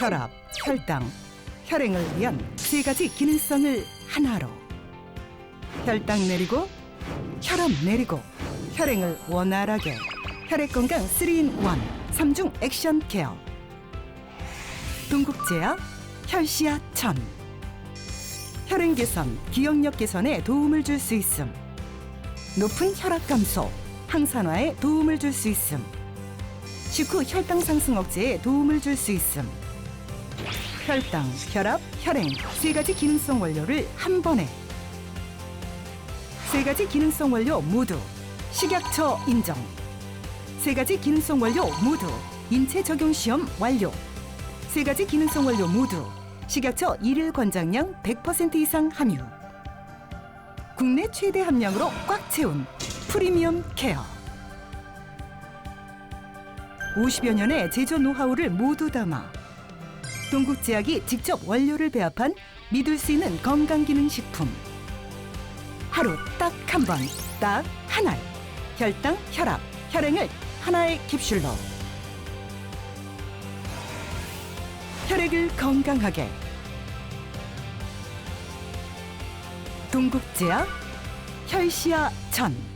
혈압, 혈당, 혈행을 위한 세 가지 기능성을 하나로. 혈당 내리고 혈압 내리고 혈행을 원활하게. 혈액 건강 3인 1 삼중 액션 케어. 동국제약 혈시아 천. 혈행 개선, 기억력 개선에 도움을 줄 수 있음. 높은 혈압 감소, 항산화에 도움을 줄 수 있음. 식후 혈당 상승 억제에 도움을 줄 수 있음 혈당, 혈압, 혈행. 세 가지 기능성 원료를 한 번에. 세 가지 기능성 원료 모두 식약처 인정. 세 가지 기능성 원료 모두 인체 적용 시험 완료. 세 가지 기능성 원료 모두 식약처 일일 권장량 100% 이상 함유. 국내 최대 함량으로 꽉 채운 프리미엄 케어. 50여 년의 제조 노하우를 모두 담아 동국제약이 직접 원료를 배합한 믿을 수 있는 건강기능식품 하루 딱 한 번, 딱 한 알. 혈당, 혈압, 혈행을 하나의 캡슐로. 혈액을 건강하게. 동국제약 혈시아 전.